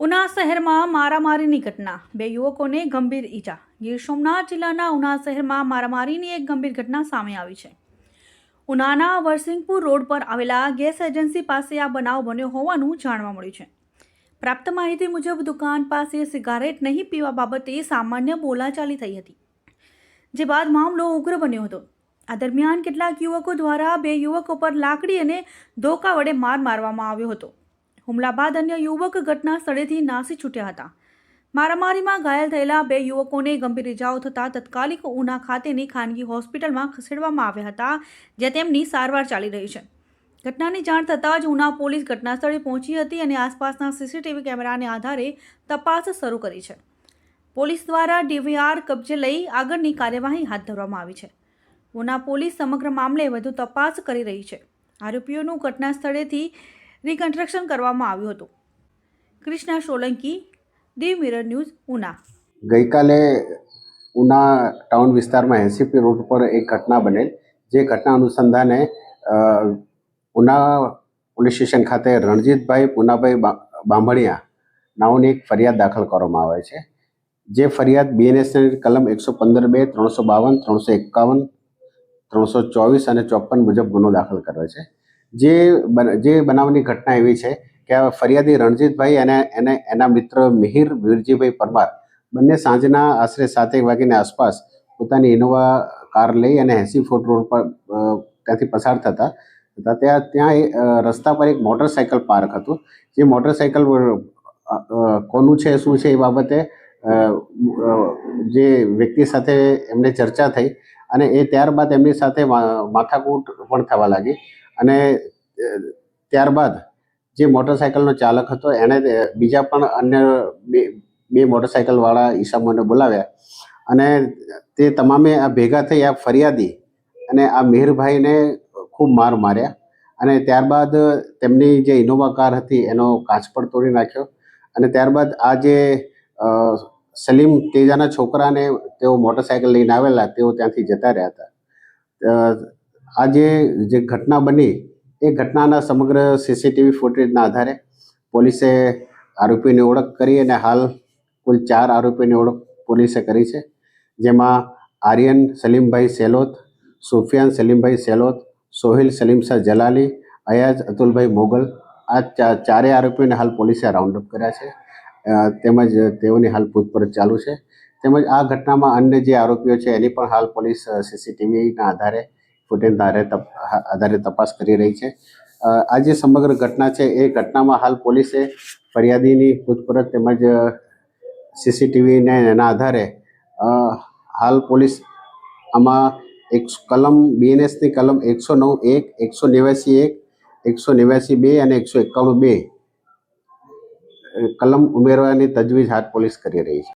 ઉના શહેરમાં મારામારીની ઘટના. બે યુવકોને ગંભીર ઈજા. ગીર સોમનાથ જિલ્લાના ઉના શહેરમાં મારામારીની એક ગંભીર ઘટના સામે આવી છે. ઉનાના વરસિંગપુર રોડ પર આવેલા ગેસ એજન્સી પાસે આ બનાવ બન્યો હોવાનું જાણવા મળ્યું છે. પ્રાપ્ત માહિતી મુજબ, દુકાન પાસે સિગારેટ નહીં પીવા બાબતે સામાન્ય બોલાચાલી થઈ હતી, જે બાદ મામલો ઉગ્ર બન્યો હતો. આ દરમિયાન કેટલાક યુવકો દ્વારા બે યુવકો પર લાકડી અને ધોકા વડે માર મારવામાં આવ્યો હતો. હુમલા બાદ અન્ય યુવક ઘટના સ્થળેથી નાસી છૂટ્યા હતા. મારામારીમાં ઘાયલ થયેલા બે યુવકોને ગંભીર ઇજાઓ થતાં તાત્કાલિક ઉના ખાતેની ખાનગી હોસ્પિટલમાં ખસેડવામાં આવ્યા હતા, જ્યાં તેમની સારવાર ચાલી રહી છે. ઘટનાની જાણ થતાં જ ઉના પોલીસ ઘટના સ્થળે પહોંચી હતી અને આસપાસના સીસીટીવી કેમેરાને આધારે તપાસ શરૂ કરી છે. પોલીસ દ્વારા ડીવીઆર કબજે લઈ આગળની કાર્યવાહી હાથ ધરવામાં આવી છે. ઉના પોલીસ સમગ્ર મામલે વધુ તપાસ કરી રહી છે. આરોપીઓનું ઘટના સ્થળેથી રિકન્સ્ટ્રક્શન કરવામાં આવ્યું હતું. Krishna Solanki Dev mirror news, Una. ગઈકાલે ઉના ટાઉન વિસ્તારમાં એનસીપી રોડ પર એક ઘટના બનેલ, જે ઘટના અનુસંધાને ઉના પોલીસ સ્ટેશન ખાતે રણજીતભાઈ પુનાભાઈ બાંભણિયા નાઓની એક ફરિયાદ દાખલ કરવામાં આવે છે. જે ફરિયાદ બીએનએસની કલમ એકસો પંદર બે, ત્રણસો બાવન, ત્રણસો એકાવન, ત્રણસો ચોવીસ અને ચોપન મુજબ ગુનો દાખલ કર્યો છે. જે જે બનાવની ઘટના એવી છે કે ફરિયાદી રણજીતભાઈ અને એને એના મિત્ર મિહિર વીરજીભાઈ પરમાર બંને સાંજના આશરે સાતેક વાગ્યાની આસપાસ પોતાની ઇનોવા કાર લઈ અને એસી ફૂટ રોડ પર ત્યાંથી પસાર થતા. હતા ત્યાં ત્યાં એ, રસ્તા પર એક મોટરસાયકલ પાર્ક હતું. જે મોટરસાયકલ કોનું છે શું છે એ બાબતે જે વ્યક્તિ સાથે એમને ચર્ચા થઈ અને એ ત્યારબાદ એમની સાથે માથાકૂટ પણ થવા લાગી. અને ત્યારબાદ જે મોટરસાયકલનો ચાલક હતો, એણે બીજા પણ અન્ય બે બે મોટરસાયકલવાળા ઈસામોને બોલાવ્યા. અને તે તમામે આ ભેગા થઈ આ ફરિયાદી અને આ મિહિરભાઈને ખૂબ માર માર્યા. અને ત્યારબાદ તેમની જે ઇનોવા કાર હતી, એનો કાચ પણ તોડી નાખ્યો. અને ત્યારબાદ આ જે સલીમ તેજાના છોકરાને તેઓ મોટરસાયકલ લઈને આવેલા, તેઓ ત્યાંથી જતા રહ્યા હતા. અ, આ જે ઘટના બની એ ઘટનાના સમગ્ર સીસીટીવી ફૂટેજના આધારે પોલીસે આરોપીની ઓળખ કરી અને હાલ કુલ ચાર આરોપીની ઓળખ પોલીસે કરી છે. જેમાં આર્યન સલીમભાઈ સેલોત સુફિયાન સલીમભાઈ સેલોત સોહિલ સલીમ શાહ જલાલી અયાજ અતુલભાઈ મોગલ આ ચારેય આરોપીઓને હાલ પોલીસે રાઉન્ડ અપ કર્યા છે. તેમજ તેઓની હાલ પૂછપરછ ચાલુ છે. તેમજ આ ઘટનામાં અન્ય જે આરોપીઓ છે એની પણ હાલ પોલીસ સીસીટીવીના આધારે ફૂટેજના આધારે આધારે તપાસ કરી રહી છે. આ જે સમગ્ર ઘટના છે, એ ઘટનામાં હાલ પોલીસે ફરિયાદીની પૂછપરછ તેમજ સીસીટીવીને એના આધારે હાલ પોલીસ આમાં એક કલમ, બીએનએસની કલમ એકસો નવ એક, એકસો નેવ્યાસી એક, એકસો નેવ્યાસી બે અને એકસો એકાણું બે કલમ ઉમેરવાની તજવીજ હાથ પોલીસ કરી રહી છે.